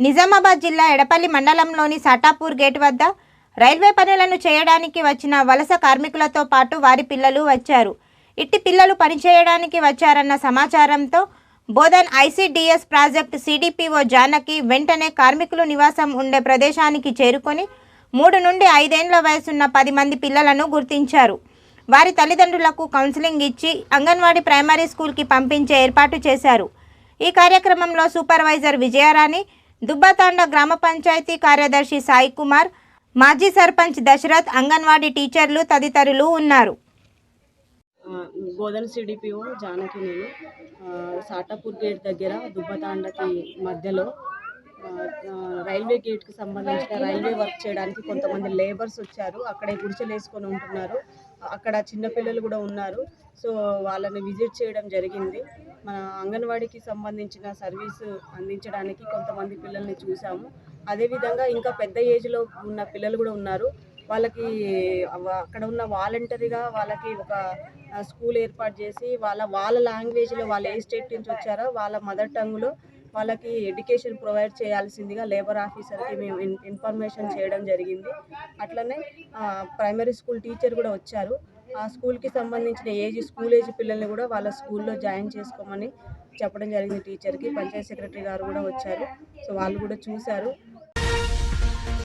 నిజామాబాద్ జిల్లా ఎడపల్లి మండలంలోని సాటాపూర్ గేట్ వద్ద రైల్వే పనులను చేయడానికి వచ్చిన వలస కార్మికులతో పాటు వారి పిల్లలు వచ్చారు. ఇట్టి పిల్లలు పనిచేయడానికి వచ్చారన్న సమాచారంతో Bodhan ICDS project CDPO Janaki వెంటనే కార్మికులు నివాసం ఉండే ప్రదేశానికి చేరుకొని మూడు నుండి ఐదేండ్ల వయసున్న పది మంది పిల్లలను గుర్తించారు. వారి తల్లిదండ్రులకు కౌన్సిలింగ్ ఇచ్చి అంగన్వాడీ ప్రైమరీ స్కూల్కి పంపించే ఏర్పాటు చేశారు. ఈ కార్యక్రమంలో సూపర్వైజర్ విజయారాణి దుబ్బతాండ గ్రామ పంచాయతీ కార్యదర్శి సాయి కుమార్ మాజీ సర్పంచ్ దశరథ్ అంగన్వాడీ టీచర్లు తదితరులు ఉన్నారు. బోధన సిడిపిఓ జానకి నేను. సాటాపూర్ గేట్ దగ్గర దుబ్బతాండకి మధ్యలో రైల్వే గేట్కి సంబంధించిన రైల్వే వర్క్ చేయడానికి కొంతమంది లేబర్స్ వచ్చారు. అక్కడే గుడిసెలు వేసుకొని ఉంటున్నారు. అక్కడ చిన్నపిల్లలు కూడా ఉన్నారు. సో వాళ్ళని విజిట్ చేయడం జరిగింది. మన అంగన్వాడీకి సంబంధించిన సర్వీస్ అందించడానికి కొంతమంది పిల్లల్ని చూసాము. అదేవిధంగా ఇంకా పెద్ద ఏజ్లో ఉన్న పిల్లలు కూడా ఉన్నారు. వాళ్ళకి అక్కడ ఉన్న వాలంటరీగా వాళ్ళకి ఒక స్కూల్ ఏర్పాటు చేసి వాళ్ళ వాళ్ళ లాంగ్వేజ్లో వాళ్ళు ఏ స్టేట్ నుంచి వచ్చారో వాళ్ళ మదర్ టంగ్లో వాళ్ళకి ఎడ్యుకేషన్ ప్రొవైడ్ చేయాల్సిందిగా లేబర్ ఆఫీసర్కి మేము ఇన్- ఇన్ఫర్మేషన్ చేయడం జరిగింది. అట్లనే ప్రైమరీ స్కూల్ టీచర్ కూడా వచ్చారు. ఆ స్కూల్కి సంబంధించిన ఏజ్ స్కూల్ ఏజ్ పిల్లల్ని కూడా వాళ్ళ స్కూల్లో జాయిన్ చేసుకోమని చెప్పడం జరిగింది టీచర్కి. పంచాయత్ సెక్రటరీ గారు కూడా వచ్చారు. సో వాళ్ళు కూడా చూశారు.